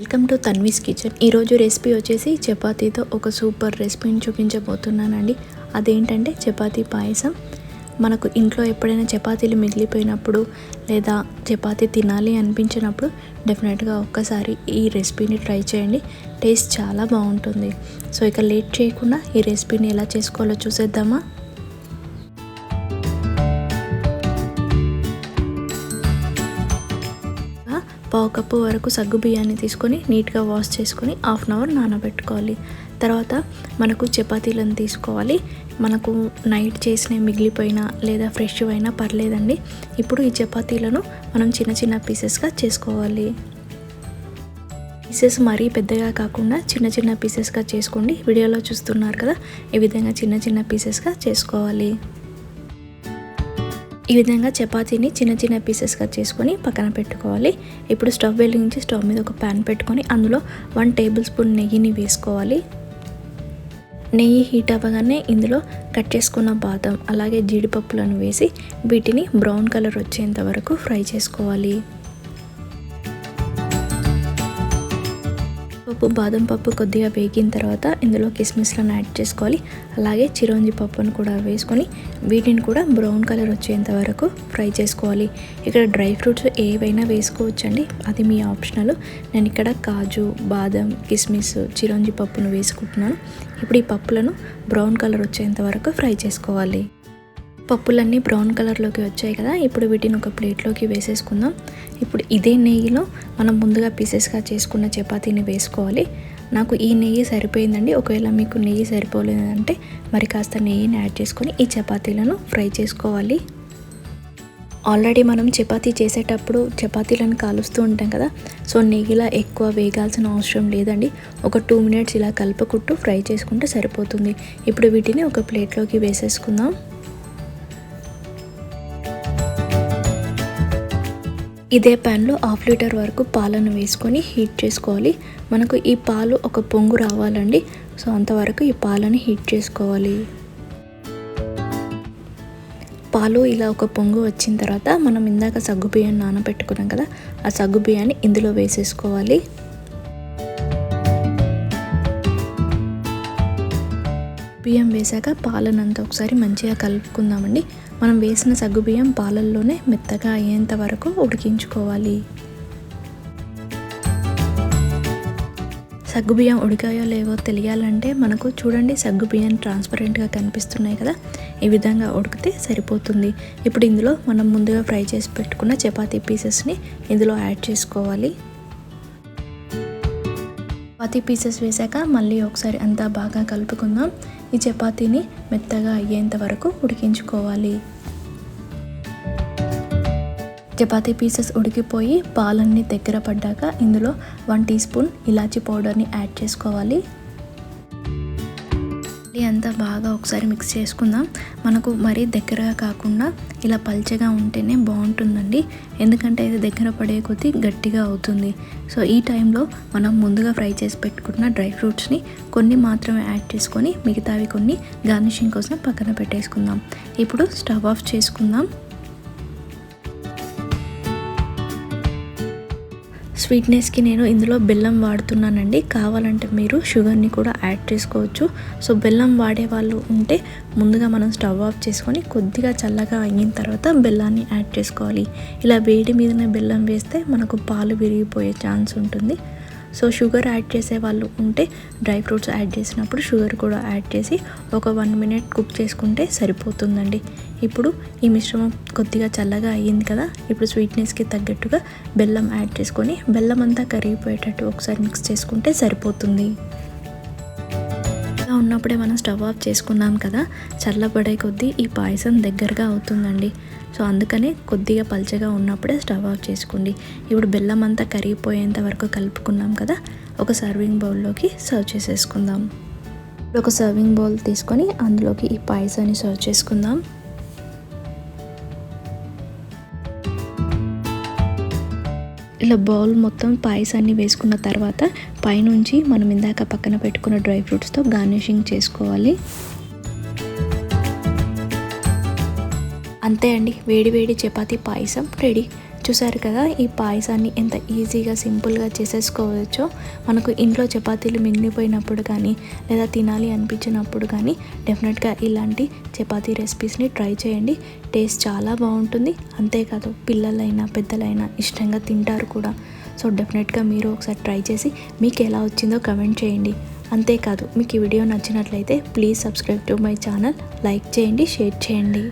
Welcome to Tanvi's kitchen. ఈరోజు recipe వచ్చేసి చపాతీతో ఒక సూపర్ రెసిపీని చూపించబోతున్నానండి. అదేంటంటే చపాతీ పాయసం. మనకు ఇంట్లో ఎప్పుడైనా చపాతీలు మిగిలిపోయినప్పుడు లేదా చపాతీ తినాలి అనిపించినప్పుడు డెఫినెట్గా ఒక్కసారి ఈ రెసిపీని ట్రై చేయండి. టేస్ట్ చాలా బాగుంటుంది. సో ఇక లేట్ చేయకుండా ఈ రెసిపీని ఎలా చేసుకోవాలో చూసేద్దామా? పావు కప్పు వరకు సగ్గు బియ్యాన్ని తీసుకొని నీట్గా వాష్ చేసుకొని హాఫ్ అన్ అవర్ నానబెట్టుకోవాలి. తర్వాత మనకు చపాతీలను తీసుకోవాలి. మనకు నైట్ చేసిన మిగిలిపోయినా లేదా ఫ్రెష్ అయినా పర్లేదండి. ఇప్పుడు ఈ చపాతీలను మనం చిన్న చిన్న పీసెస్గా చేసుకోవాలి. పీసెస్ మరీ పెద్దగా కాకుండా చిన్న చిన్న పీసెస్గా చేసుకోండి. వీడియోలో చూస్తున్నారు కదా ఈ విధంగా చిన్న చిన్న పీసెస్గా చేసుకోవాలి. ఈ విధంగా చపాతీని చిన్న చిన్న పీసెస్గా చేసుకొని పక్కన పెట్టుకోవాలి. ఇప్పుడు స్టవ్ వెలిగించి స్టవ్ మీద ఒక ప్యాన్ పెట్టుకొని అందులో వన్ టేబుల్ స్పూన్ నెయ్యిని వేసుకోవాలి. నెయ్యి హీట్ అవ్వగానే ఇందులో కట్ చేసుకున్న బాదం అలాగే జీడిపప్పులను వేసి వీటిని బ్రౌన్ కలర్ వచ్చేంత వరకు ఫ్రై చేసుకోవాలి. పప్పు బాదం పప్పు కొద్దిగా వేగిన తర్వాత ఇందులో కిస్మిస్లను యాడ్ చేసుకోవాలి. అలాగే చిరోంజి పప్పును కూడా వేసుకొని వీటిని కూడా బ్రౌన్ కలర్ వచ్చేంత వరకు ఫ్రై చేసుకోవాలి. ఇక్కడ డ్రై ఫ్రూట్స్ ఏవైనా వేసుకోవచ్చండి. అది మీ ఆప్షనల్. నేను ఇక్కడ కాజు బాదం కిస్మిస్ చిరోంజి పప్పును వేసుకుంటున్నాను. ఇప్పుడు ఈ పప్పులను బ్రౌన్ కలర్ వచ్చేంత వరకు ఫ్రై చేసుకోవాలి. పప్పులన్నీ బ్రౌన్ కలర్లోకి వచ్చాయి కదా ఇప్పుడు వీటిని ఒక ప్లేట్లోకి వేసేసుకుందాం. ఇప్పుడు ఇదే నెయ్యిలో మనం ముందుగా పీసెస్గా చేసుకున్న చపాతీని వేసుకోవాలి. నాకు ఈ నెయ్యి సరిపోయిందండి. ఒకవేళ మీకు నెయ్యి సరిపోలేదంటే మరి కాస్త నెయ్యిని యాడ్ చేసుకొని ఈ చపాతీలను ఫ్రై చేసుకోవాలి. ఆల్రెడీ మనం చపాతీ చేసేటప్పుడు చపాతీలను కాలుస్తూ ఉంటాం కదా సో నెయ్యిలా ఎక్కువ వేగాల్సిన అవసరం లేదండి. ఒక టూ మినిట్స్ ఇలా కలుపుకుంటూ ఫ్రై చేసుకుంటే సరిపోతుంది. ఇప్పుడు వీటిని ఒక ప్లేట్లోకి వేసేసుకుందాం. ఇదే ప్యాన్లో హాఫ్ లీటర్ వరకు పాలను వేసుకొని హీట్ చేసుకోవాలి. మనకు ఈ పాలు ఒక పొంగు రావాలండి. సో అంతవరకు ఈ పాలని హీట్ చేసుకోవాలి. పాలు ఇలా ఒక పొంగు వచ్చిన తర్వాత మనం ఇందాక సగ్గు నానబెట్టుకున్నాం కదా ఆ సగ్గు బియ్యాన్ని ఇందులో వేసేసుకోవాలి. బియ్యం వేశాక పాలనంతా ఒకసారి మంచిగా కలుపుకుందామండి. మనం వేసిన సగ్గుబియ్యం పాలల్లోనే మెత్తగా అయ్యేంత వరకు ఉడికించుకోవాలి. సగ్గుబియ్యం ఉడికాయో లేవో తెలియాలంటే మనకు చూడండి సగ్గుబియ్యం ట్రాన్స్పరెంట్గా కనిపిస్తున్నాయి కదా. ఈ విధంగా ఉడికితే సరిపోతుంది. ఇప్పుడు ఇందులో మనం ముందుగా ఫ్రై చేసి పెట్టుకున్న చపాతీ పీసెస్ని ఇందులో యాడ్ చేసుకోవాలి. చపాతీ పీసెస్ వేసాక మళ్ళీ ఒకసారి అంతా బాగా కలుపుకుందాం. ఈ చపాతీని మెత్తగా అయ్యేంత వరకు ఉడికించుకోవాలి. చపాతీ పీసెస్ ఉడికిపోయి పాలన్నీ దగ్గర పడ్డాక ఇందులో వన్ టీ స్పూన్ ఇలాచీ పౌడర్ని యాడ్ చేసుకోవాలి. అంతా బాగా ఒకసారి మిక్స్ చేసుకుందాం. మనకు మరీ దగ్గరగా కాకుండా ఇలా పల్చగా ఉంటేనే బాగుంటుందండి. ఎందుకంటే ఇది దగ్గర పడే కొద్దీ గట్టిగా అవుతుంది. సో ఈ టైంలో మనం ముందుగా ఫ్రై చేసి పెట్టుకున్న డ్రై ఫ్రూట్స్ని కొన్ని మాత్రమే యాడ్ చేసుకొని మిగతావి కొన్ని గార్నిషింగ్ కోసం పక్కన పెట్టేసుకుందాం. ఇప్పుడు స్టవ్ ఆఫ్ చేసుకుందాం. స్వీట్నెస్కి నేను ఇందులో బెల్లం వాడుతున్నానండి. కావాలంటే మీరు షుగర్ని కూడా యాడ్ చేసుకోవచ్చు. సో బెల్లం వాడే వాళ్ళు ఉంటే ముందుగా మనం స్టవ్ ఆఫ్ చేసుకొని కొద్దిగా చల్లగా అయిన తర్వాత బెల్లాన్ని యాడ్ చేసుకోవాలి. ఇలా వేడి మీదనే బెల్లం వేస్తే మనకు పాలు విరిగిపోయే ఛాన్స్ ఉంటుంది. సో షుగర్ యాడ్ చేసే వాళ్ళు ఉంటే డ్రై ఫ్రూట్స్ యాడ్ చేసినప్పుడు షుగర్ కూడా యాడ్ చేసి ఒక వన్ మినిట్ కుక్ చేసుకుంటే సరిపోతుందండి. ఇప్పుడు ఈ మిశ్రమం కొద్దిగా చల్లగా అయ్యింది కదా ఇప్పుడు స్వీట్నెస్కి తగ్గట్టుగా బెల్లం యాడ్ చేసుకొని బెల్లం అంతా కరిగిపోయేటట్టు ఒకసారి మిక్స్ చేసుకుంటే సరిపోతుంది. ఉన్నప్పుడే మనం స్టవ్ ఆఫ్ చేసుకున్నాం కదా చల్లబడే కొద్దీ ఈ పాయసం దగ్గరగా అవుతుందండి. సో అందుకనే కొద్దిగా పల్చగా ఉన్నప్పుడే స్టవ్ ఆఫ్ చేసుకోండి. ఇప్పుడు బెల్లం అంతా కరిగిపోయేంత వరకు కలుపుకున్నాం కదా ఒక సర్వింగ్ బౌల్లోకి సర్వ్ చేసేసుకుందాం. ఒక సర్వింగ్ బౌల్ తీసుకొని అందులోకి ఈ పాయసాన్ని సర్వ్ చేసుకుందాం. ఇలా బౌల్ మొత్తం పాయసాన్ని వేసుకున్న తర్వాత పైనుంచి మనం ఇందాక పక్కన పెట్టుకున్న డ్రై ఫ్రూట్స్తో గార్నిషింగ్ చేసుకోవాలి. అంతే అండి వేడి వేడి చపాతీ పాయసం రెడీ. చూసారు కదా ఈ పాయసాన్ని ఎంత ఈజీగా సింపుల్గా చేసేసుకోవచ్చో. మనకు ఇంట్లో చపాతీలు మిగిలిపోయినప్పుడు కానీ లేదా తినాలి అనిపించినప్పుడు కానీ డెఫినెట్గా ఇలాంటి చపాతీ రెసిపీస్ని ట్రై చేయండి. టేస్ట్ చాలా బాగుంటుంది. అంతేకాదు పిల్లలైనా పెద్దలైనా ఇష్టంగా తింటారు కూడా. సో డెఫినెట్గా మీరు ఒకసారి ట్రై చేసి మీకు ఎలా వచ్చిందో కమెంట్ చేయండి. అంతేకాదు మీకు ఈ వీడియో నచ్చినట్లయితే please subscribe to my channel. Like చేయండి షేర్ చేయండి.